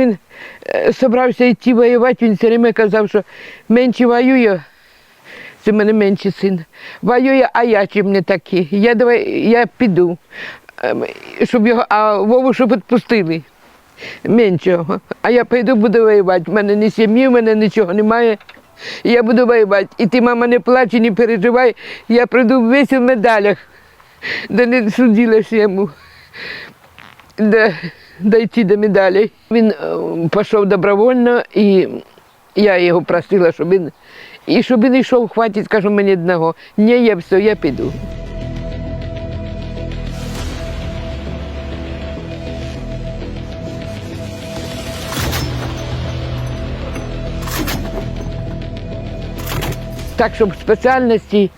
е, собрався йти воювати, він все время казав, що менше воює, це в мене менший син. Воює, а я чим не такий. Я давай, я піду, Ем, щоб його, а Вову щоб відпустили. Меншого. А я пойду буду воювати. У мене ні сім'ї, в мене нічого немає. Я буду воювати. І ти, мама, не плач, не переживай. Я прийду весь у медалях, де не судилася йому до, дойти до медалей. Він е, пішов добровольно, і я його просила, щоб він, і щоб він йшов, хватить, скажу мені одного. Ні, я все, я піду. Так, щоб спеціальності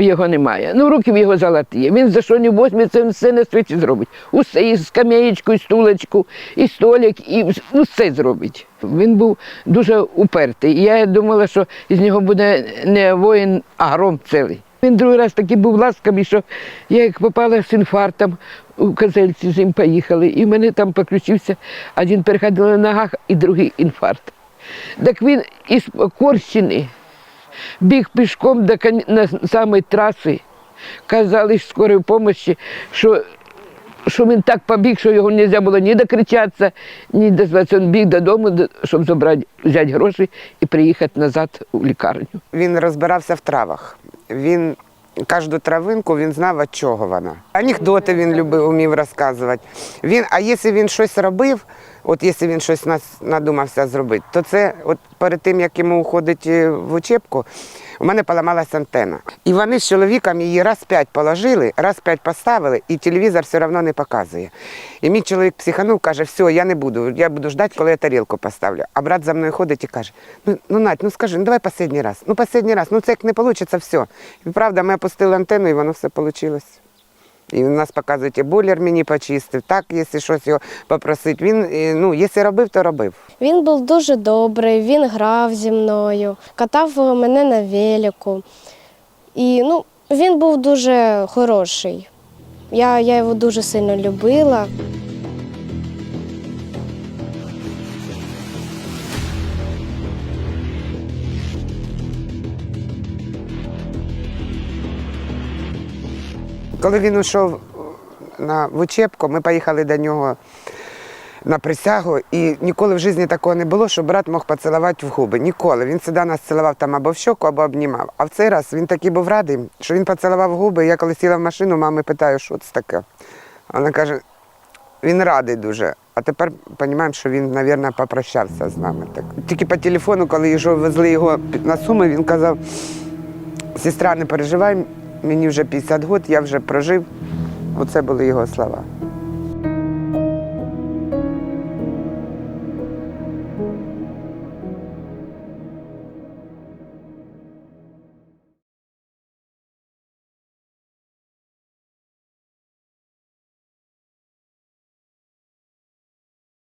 його немає. Ну, руки в його золоті. Він за що не возьме, це все на світі зробить. Усе, і скам'яєчку, і стулочку, і столик, і ну, все зробить. Він був дуже упертий. Я думала, що з нього буде не воїн, а гром цілий. Він другий раз такий був ласкавий, що я як попала з інфарктом у Козельці з ним поїхали, і в мене там поключився один переходив на ногах і другий інфаркт. Так він із Корщини біг пішком до на самої траси. Казали з скорої допомоги, що, що він так побіг, що його не можна було ні докричатися, ні дозватися. Він біг додому, щоб забрати, взяти гроші і приїхати назад у лікарню. Він розбирався в травах. Він кожну травинку він знав, від чого вона. Анекдоти він любив, умів розказувати. Він, а якщо він щось робив, от якщо він щось надумався зробити, то це от перед тим, як йому уходить е, в учебку, у мене поламалася антенна. І вони з чоловіком її раз п'ять положили, раз п'ять поставили, і телевізор все одно не показує. І мій чоловік психанув, каже, все, я не буду, я буду ждати, коли я тарілку поставлю. А брат за мною ходить і каже: ну, ну Надь, ну скажи, ну давай останній раз, ну останній раз, ну це як не вийде, все. І правда, ми опустили антенну, і воно все вийшло. І у нас показують, і бойлер мені почистив, так, якщо щось його попросить. Він, е, ну, якщо робив, то робив. Він був дуже добрий, він грав зі мною, катав мене на велику. І ну, він був дуже хороший. Я, я його дуже сильно любила. Коли він йшов на в учебку, ми поїхали до нього на присягу, і ніколи в житті такого не було, що брат мог поцілувати в губи. Ніколи. Він завжди нас цілував там або в щоку, або обнімав. А в цей раз він такий був радий, що він поцілував губи. Я коли сіла в машину, мами питаю, що це таке. Вона каже, він радий дуже. А тепер розуміємо, що він, мабуть, попрощався з нами. Так. Тільки по телефону, коли його везли його на суми, він казав, сестра, не переживай, Мені вже 50 років, я вже прожив. Оце були його слова.